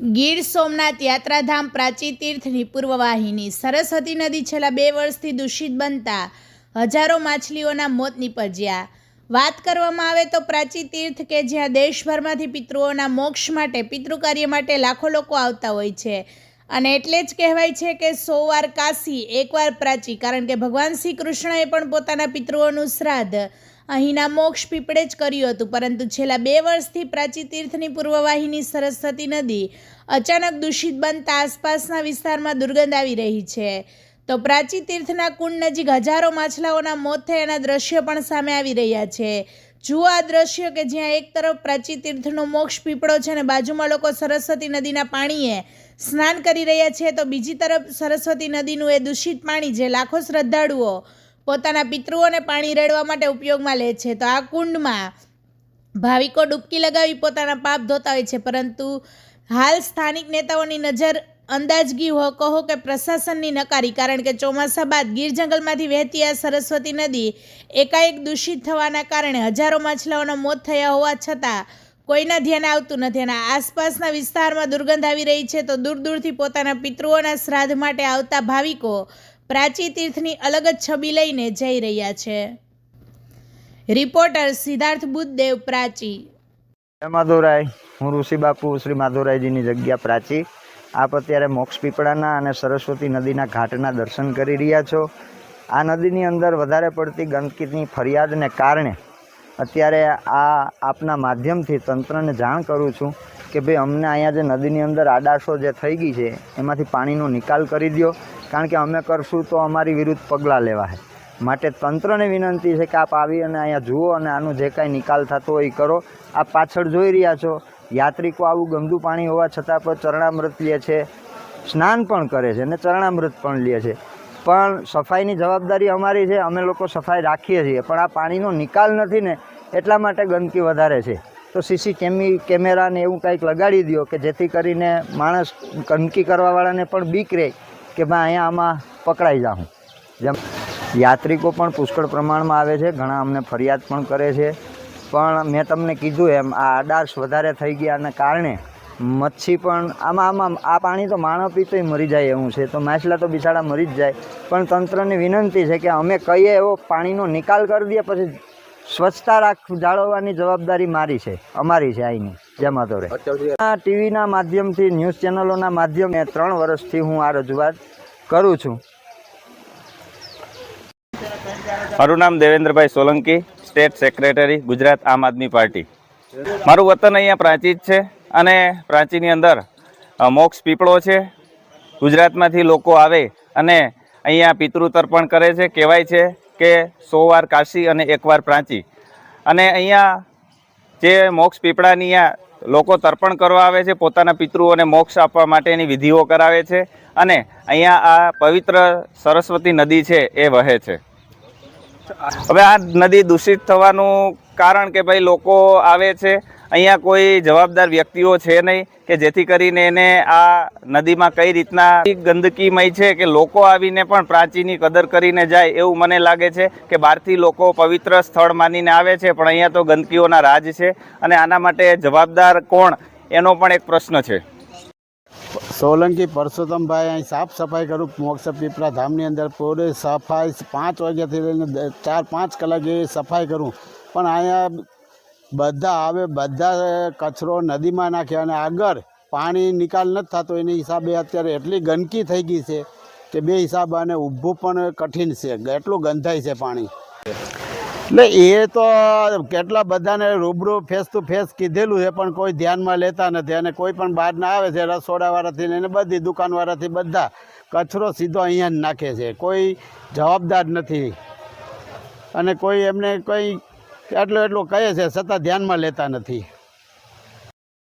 ગીર સોમનાથ યાત્રાધામ પ્રાચી તીર્થની પૂર્વવાહિની સરસ્વતી નદી છેલ્લા બે વર્ષથી દૂષિત બનતા હજારો માછલીઓના મોત નીપજ્યા. વાત કરવામાં આવે તો પ્રાચી તીર્થ કે જ્યાં દેશભરમાંથી પિતૃઓના મોક્ષ માટે, પિતૃકાર્ય માટે લાખો લોકો આવતા હોય છે. અને એટલે જ કહેવાય છે કે સો વાર કાશી એકવાર પ્રાચી, કારણ કે ભગવાન શ્રી કૃષ્ણએ પણ પોતાના પિતૃઓનું શ્રાદ્ધ અહીંના મોક્ષ પીપળે જ કર્યું હતું, પરંતુ છેલ્લા બે વર્ષથી પ્રાચી તીર્થની પૂર્વવાહિની સરસ્વતી નદી અચાનક દૂષિત બનતા આસપાસના વિસ્તારમાં દુર્ગંધ આવી રહી છે. તો પ્રાચી તીર્થના કુંડ નજીક હજારો માછલાઓના મોત થયાના દ્રશ્યો પણ સામે આવી રહ્યા છે. જુઓ આ દ્રશ્યો કે જ્યાં એક તરફ પ્રાચી તીર્થનો મોક્ષ પીપળો છે અને બાજુમાં લોકો સરસ્વતી નદીના પાણીએ સ્નાન કરી રહ્યા છે, તો બીજી તરફ સરસ્વતી નદીનું એ દૂષિત પાણી જે લાખો શ્રદ્ધાળુઓ પોતાના પિતૃઓને પાણી રેડવા માટે ઉપયોગમાં લે છે. તો આ કુંડમાં ભાવિકો ડૂબકી લગાવી પોતાના પાપ ધોતા હોય છે. પરંતુ હાલ સ્થાનિક નેતાઓની નજર અંદાજગી હો, કહો કે પ્રશાસનની નકારી, કારણ કે ચોમાસા બાદ ગીર જંગલમાંથી વહેતી આ સરસ્વતી નદી એકાએક દૂષિત થવાના કારણે હજારો માછલાઓના મોત થયા હોવા છતાં કોઈના ધ્યાન આવતું નથી અને આસપાસના વિસ્તારમાં દુર્ગંધ આવી રહી છે. તો દૂર દૂરથી પોતાના પિતૃઓના શ્રાદ્ધ માટે આવતા ભાવિકો પ્રાચી તીર્થની અલગ જ છબી લઈને જઈ રહ્યા છે. રિપોર્ટર સિદ્ધાર્થ બુદ્ધદેવ પ્રાચી. માધુરાય. હું ઋષિ બાપુ શ્રી માધુરાયજીની જગ્યા પ્રાચી. આપ અત્યારે મોક્ષ પીપળાના અને સરસ્વતી નદીના ઘાટના દર્શન કરી રહ્યા છો. આ નદીની અંદર વધારે પડતી ગંદકીની ફરિયાદને કારણે અત્યારે આ આપના માધ્યમથી તંત્રને જાણ કરું છું કે ભાઈ અમને અહીંયા જે નદીની અંદર આડાશો જે થઈ ગઈ છે, એમાંથી પાણીનો નિકાલ કરી દો કારણ કે અમે કરશું તો અમારી વિરુદ્ધ પગલાં લેવા છે માટે તંત્રને વિનંતી છે કે આપ આવી અને અહીંયા જુઓ અને આનું જે કાંઈ નિકાલ થતો હોય એ કરો. આપ પાછળ જોઈ રહ્યા છો, યાત્રિકો આવું ગંદુ પાણી હોવા છતાં પણ ચરણામૃત લે છે, સ્નાન પણ કરે છે અને ચરણામૃત પણ લે છે. પણ સફાઈની જવાબદારી અમારી છે, અમે લોકો સફાઈ રાખીએ છીએ, પણ આ પાણીનો નિકાલ નથી ને એટલા માટે ગંદકી વધારે છે. તો સીસી કેમી, કેમેરાને એવું કંઈક લગાડી દો કે જેથી કરીને માણસ ગંદકી કરવાવાળાને પણ બીક રહે. કે ભાઈ અહીંયા આમાં પકડાઈ જાઉં. જેમ યાત્રિકો પણ પુષ્કળ પ્રમાણમાં આવે છે, ઘણા અમને ફરિયાદ પણ કરે છે. પણ મેં તમને કીધું એમ, આ આડાશ વધારે થઈ ગયાને કારણે મચ્છી પણ આમાં આમાં, આ પાણી તો માણસ પીતોય મરી જાય એવું છે. તો માછલા તો બિચારા મરી જ જાય. પણ તંત્રને વિનંતી છે કે અમે કહીએ એવો પાણીનો નિકાલ કરી દઈએ, પછી સ્વચ્છતા રાખ જાળવવાની જવાબદારી મારી છે, અમારી છે અહીંની જય માધવરે આ ટીવીના માધ્યમથી, ન્યૂઝ ચેનલોના માધ્યમે ત્રણ વર્ષથી હું આ રજૂઆત કરું છું. મારું નામ Devendrabhai Solanki, state secretary, Gujarat Aam Aadmi party. મારું વતન અહીંયા પ્રાંચી છે અને પ્રાંચીની અંદર મોક્ષ પીપળો છે. ગુજરાતમાંથી લોકો આવે અને અહીંયા પિતૃ તર્પણ કરે છે. કહેવાય છે કે સો વાર કાશી અને એકવાર પ્રાંચી અને અહીંયા જે મોક્ષ પીપળાની અહીંયા લોકો તર્પણ કરવા આવે છે, પોતાના પિતૃઓને મોક્ષ આપવા માટેની વિધિઓ કરાવે છે અને અહીંયા આ પવિત્ર સરસ્વતી નદી છે એ વહે છે. હવે આ નદી દૂષિત થવાનું કારણ કે ભાઈ લોકો આવે છે અહીંયા કોઈ જવાબદાર વ્યક્તિઓ છે નહીં કે જેથી કરીને એને આ નદીમાં કઈ રીતના ગંદકીમય છે કે લોકો આવીને પણ પ્રાચીની કદર કરીને જાય એવું મને લાગે છે કે બહારથી લોકો પવિત્ર સ્થળ માનીને આવે છે, પણ અહીંયા તો ગંદકીઓના રાજ છે. અને આના માટે જવાબદાર કોણ? એનો પણ એક પ્રશ્ન છે. સોલંકી પરસોત્તમભાઈ અહીં સાફ સફાઈ કરું મોક્ષ પીપળા ધામની અંદર પૂરી સફાઈ પાંચ વાગ્યાથી લઈને ચાર પાંચ કલાક જેવી સફાઈ કરું. પણ અહીંયા બધા આવે, બધા કચરો નદીમાં નાખે અને આગળ પાણી નિકાલ નથી થતો. એની હિસાબે અત્યારે એટલી ગંદકી થઈ ગઈ છે કે બે હિસાબ ઊભું પણ કઠિન છે. એટલું ગંધાય છે પાણી. એટલે એ તો કેટલા બધાને રૂબરૂ ફેસ ટુ ફેસ કીધેલું છે, પણ કોઈ ધ્યાનમાં લેતા નથી અને કોઈ પણ બહારના આવે છે, રસોડાવાળાથી ને બધી દુકાનવાળાથી બધા કચરો સીધો અહીંયા જ નાખે છે. કોઈ જવાબદાર નથી. અને કોઈ એમને કોઈ એટલું એટલું કહે છે છતાં ધ્યાનમાં લેતા નથી.